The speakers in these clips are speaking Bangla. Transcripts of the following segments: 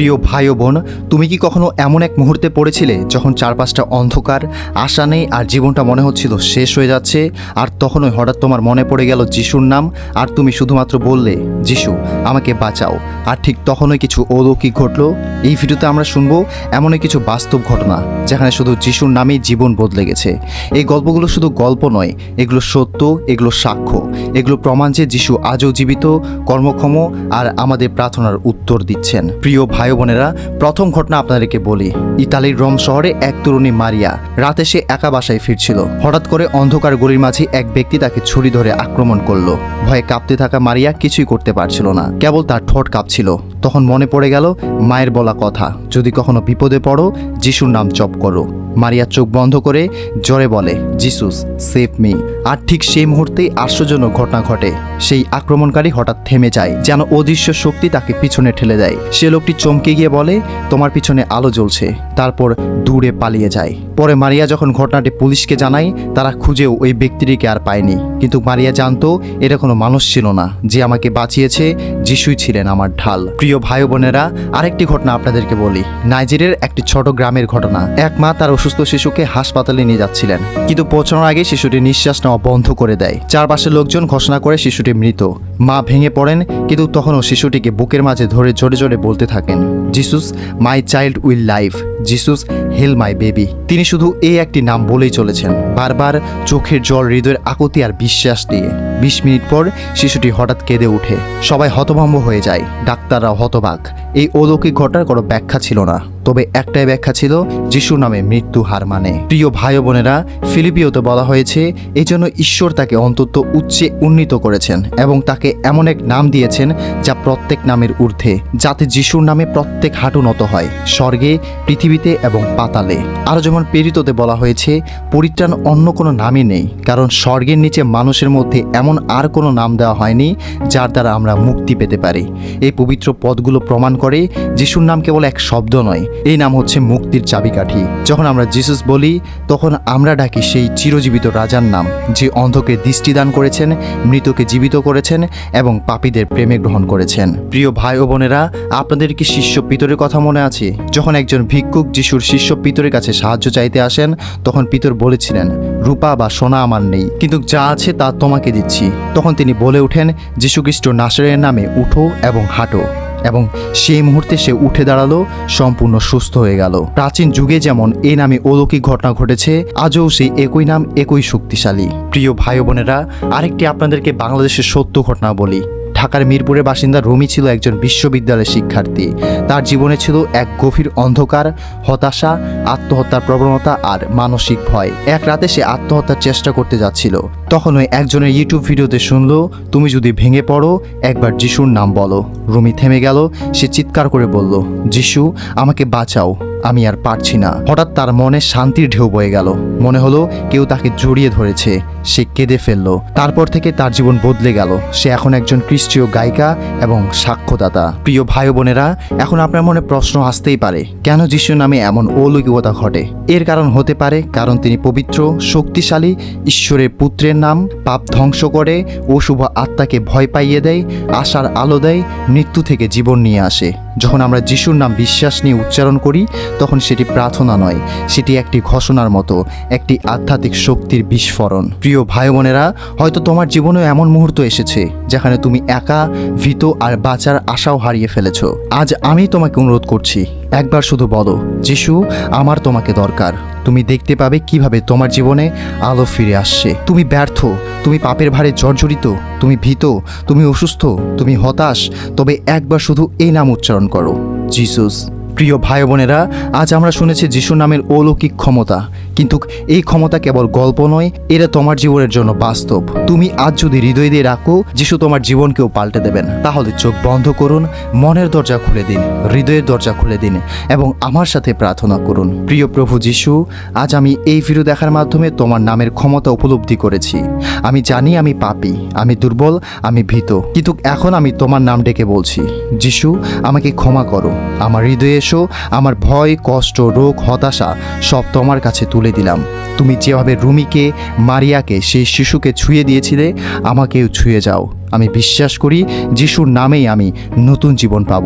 প্রিয় ভাই ও বোন, তুমি কি কখনো এমন এক মুহূর্তে পড়েছিলে যখন চারপাশটা অন্ধকার, আশা নেই আর জীবনটা মনে হচ্ছিল শেষ হয়ে যাচ্ছে, আর তখনই হঠাৎ তোমার মনে পড়ে গেল যিশুর নাম, আর তুমি শুধুমাত্র বললে, যিশু, আমাকে বাঁচাও। আর ঠিক তখনই কিছু অলৌকিক ঘটলো। এই ভিডিওতে আমরা শুনব এমনই কিছু বাস্তব ঘটনা, যেখানে শুধু যিশুর নামেই জীবন বদলে গেছে। এই গল্পগুলো শুধু গল্প নয়, এগুলো সত্য, এগুলো সাক্ষ্য। এগুলো প্রমাণ যে যিশু আজও জীবিত, কর্মক্ষম আর আমাদের প্রার্থনার উত্তর দিচ্ছেন। প্রিয় ভাই বোনেরা, প্রথম ঘটনা আপনাদেরকে বলি। ইতালির রোম শহরে এক তরুণী মারিয়া রাতে সে একা বাসায় ফিরছিল। হঠাৎ করে অন্ধকার গলির মাঝে এক ব্যক্তি তাকে ছুরি ধরে আক্রমণ করল। ভয়ে কাঁপতে থাকা মারিয়া কিছুই করতে পারছিল না। কেবল তার ঠোঁট কাঁপছিল। তখন মনে পড়ে গেল, মায়ের বলা কথা, যদি কখনো বিপদে পড়ো, যিশুর নাম জপ করো। মারিয়া চোখ বন্ধ করে জোরে বলে, জিসুস, সেভ মি। আর ঠিক সেই মুহূর্তেই আশ্চর্যজনক ঘটনা ঘটে। সেই আক্রমণকারী হঠাৎ থেমে যায়, যেন অদৃশ্য শক্তি তাকে পিছনে ঠেলে দেয়। সে লোকটি চমকে গিয়ে বলে, তোমার পিছনে আলো জ্বলছে। তারপর দূরে পালিয়ে যায়। পরে মারিয়া যখন ঘটনাটি পুলিশকে জানায়, তারা খুঁজেও ওই ব্যক্তিটিকে আর পায়নি। কিন্তু মারিয়া জানতো, এটা কোনো মানুষ ছিল না। যে আমাকে বাঁচিয়েছে, যিশুই ছিলেন আমার ঢাল। প্রিয় ভাই বোনেরা, আরেকটি ঘটনা আপনাদেরকে বলি। নাইজেরিয়ার একটি ছোট গ্রামের ঘটনা। এক মা তার অসুস্থ শিশুকে হাসপাতালে নিয়ে যাচ্ছিলেন। কিন্তু পৌঁছানোর আগে শিশুটি নিঃশ্বাস নেওয়া বন্ধ করে দেয়। চারপাশের লোকজন ঘোষণা করে শিশুটি মৃত। মা ভেঙে পড়েন, কিন্তু তখনও শিশুটিকে বুকের মাঝে ধরে জোরে জোরে বলতে থাকেন, Jesus, my child will life Jesus, heal my baby. তিনি শুধু এই একটি নাম বলেই চলেছেন, বারবার চোখের জল, হৃদয়ের আকুতি আর বিশ্বাস দিয়ে। বিশ মিনিট পর শিশুটি হঠাৎ কেঁদে ওঠে। সবাই হতভম্ব হয়ে যায়। ডাক্তাররা হতবাক। এই অলৌকিক ঘটনার কোনো ব্যাখ্যা ছিল না। তবে একটাই ব্যাখ্যা ছিল যিশু নামে মৃত্যু হার মানে। প্রিয় ভাই বোনেরা, ফিলিপিওতে বলা হয়েছে এই জন্য ঈশ্বর তাকে অন্তত উচ্চে উন্নীত করেছেন এবং তাকে এমন এক নাম দিয়েছেন যা প্রত্যেক নামের ঊর্ধ্বে, যাতে যিশুর নামে প্রত্যেক হাঁটু নত হয়, স্বর্গে, পৃথিবীতে এবং পাতালে। আরও যেমন প্রেরিততে বলা হয়েছে, পরিত্রাণ অন্য কোনো নামই নেই, কারণ স্বর্গের নিচে মানুষের মধ্যে এমন আর কোনো নাম দেওয়া হয়নি যার দ্বারা আমরা মুক্তি পেতে পারি। এই পবিত্র পদগুলো প্রমাণ করে যিশুর নাম কেবল এক শব্দ নয়, এই নাম হচ্ছে মুক্তির চাবিকাঠি। যখন আমরা জিসাস বলি, তখন আমরা ডাকি সেই চিরজীবিত রাজার নাম, যে অন্ধকে দৃষ্টিদান করেছেন, মৃতকে জীবিত করেছেন এবং পাপীদের প্রেমে গ্রহণ করেছেন। প্রিয় ভাই ও বোনেরা, আপনাদের কি শিষ্য পিতরের কথা মনে আছে? যখন একজন ভিক্ষুক যিশুর শিষ্য পিতরের কাছে সাহায্য চাইতে আসেন, তখন পিতর বলেছিলেন রূপা বা সোনা আমার নেই, কিন্তু যা আছে তা তোমাকে দিচ্ছি। তখন তিনি বলে ওঠেন যীশুখ্রিস্ট নাসরের নামে উঠো এবং হাঁটো। এবং সেই মুহূর্তে সে উঠে দাঁড়াল, সম্পূর্ণ সুস্থ হয়ে গেল। প্রাচীন যুগে যেমন এই নামে অলৌকিক ঘটনা ঘটেছে, আজও সেই একই নাম, একই শক্তিশালী। প্রিয় ভাই বোনেরা, আরেকটি আপনাদেরকে বাংলাদেশের সত্য ঘটনা বলি। ঢাকার মিরপুরের বাসিন্দা রুমি ছিল একজন বিশ্ববিদ্যালয়ের শিক্ষার্থী। তার জীবনে ছিল এক গভীর অন্ধকার, হতাশা, আত্মহত্যার প্রবণতা আর মানসিক ভয়। এক রাতে সে আত্মহত্যার চেষ্টা করতে যাচ্ছিল। তখন ওই একজনের ইউটিউব ভিডিওতে শুনলো, তুমি যদি ভেঙে পড়ো, একবার যিশুর নাম বলো। রুমি থেমে গেল, সে চিৎকার করে বলল, যিশু, আমাকে বাঁচাও, আমি আর পারছি না। হঠাৎ তার মনে শান্তির ঢেউ বয়ে গেল। মনে হলো কেউ তাকে জড়িয়ে ধরেছে। সে কেঁদে ফেলল। তারপর থেকে তার জীবন বদলে গেল। সে এখন একজন খ্রিস্টীয় গায়িকা এবং সাক্ষ্যদাতা। প্রিয় ভাই বোনেরা, এখন আপনার মনে প্রশ্ন আসতেই পারে, কেন যিশু নামে এমন অলৌকিকতা ঘটে? এর কারণ হতে পারে কারণ তিনি পবিত্র, শক্তিশালী, ঈশ্বরের পুত্রের নাম, পাপ ধ্বংস করে অশুভ আত্মাকে ভয় পাইয়ে দেয়, আশার আলো দেয়, মৃত্যু থেকে জীবন নিয়ে আসে। যখন আমরা যিশুর নাম বিশ্বাস নিয়ে উচ্চারণ করি, তখন সেটি প্রার্থনা নয়, সেটি একটি ঘোষণার মতো, একটি আধ্যাত্মিক শক্তির বিস্ফোরণ। প্রিয় ভাই বোনেরা হয়তো তোমার জীবনেও এমন মুহূর্ত এসেছে যেখানে তুমি একা, ভীত আর বাঁচার আশাও হারিয়ে ফেলেছ। আজ আমি তোমাকে অনুরোধ করছি, একবার শুধু বলো, যিশু, আমার তোমাকে দরকার। তুমি দেখতে পাবে কীভাবে তোমার জীবনে আলো ফিরে আসছে। তুমি ব্যর্থ, তুমি পাপের ভারে জর্জরিত, তুমি ভীত, তুমি অসুস্থ, তুমি হতাশ, তবে একবার শুধু এই নাম উচ্চারণ করো জিসুস প্রিয় ভাই বোনেরা, আজ আমরা শুনেছি যিশু নামের অলৌকিক ক্ষমতা। কিন্তু এই ক্ষমতা কেবল গল্প নয় এটা তোমার জীবনের জন্য বাস্তব। তুমি আজ যদি হৃদয় দিয়ে রাখো, যিশু তোমার জীবনকেও পাল্টে দেবেন। তাহলে চোখ বন্ধ করুন, মনের দরজা খুলে দিন, হৃদয়ের দরজা খুলে দিন, এবং আমার সাথে প্রার্থনা করুন। প্রিয় প্রভু যিশু, আজ আমি এই ভিডিও দেখার মাধ্যমে তোমার নামের ক্ষমতা উপলব্ধি করেছি। আমি জানি আমি পাপি, আমি দুর্বল, আমি ভীত। কিন্তু এখন আমি তোমার নাম ডেকে বলছি, যিশু, আমাকে ক্ষমা করো। আমার হৃদয়ে এসো, আমার ভয়, কষ্ট, রোগ, হতাশা সব তোমার কাছে তুলে দিলাম। তুমি যেভাবে রুমিকে, মারিয়াকে, সেই শিশুকে ছুঁয়ে দিয়েছিলে, আমাকেও ছুঁয়ে যাও। আমি বিশ্বাস করি, যিশুর নামেই আমি নতুন জীবন পাব।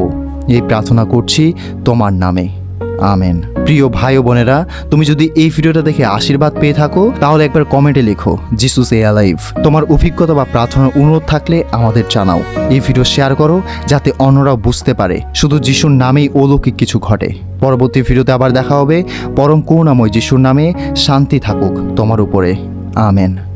এই প্রার্থনা করছি তোমার নামে। আমেন। প্রিয় ভাই বোনেরা, তুমি যদি এই ভিডিওটা দেখে আশীর্বাদ পেয়ে থাকো, তাহলে একবার কমেন্টে লেখো জিসুস এ অ্যালাইভ তোমার অভিজ্ঞতা বা প্রার্থনার অনুরোধ থাকলে আমাদের জানাও। এই ভিডিও শেয়ার করো, যাতে অন্যরাও বুঝতে পারে শুধু যিশুর নামেই অলৌকিক কিছু ঘটে। পরবর্তী ভিডিওতে আবার দেখা হবে। পরম করুণাময় যিশুর নামে শান্তি থাকুক তোমার উপরে। আমেন।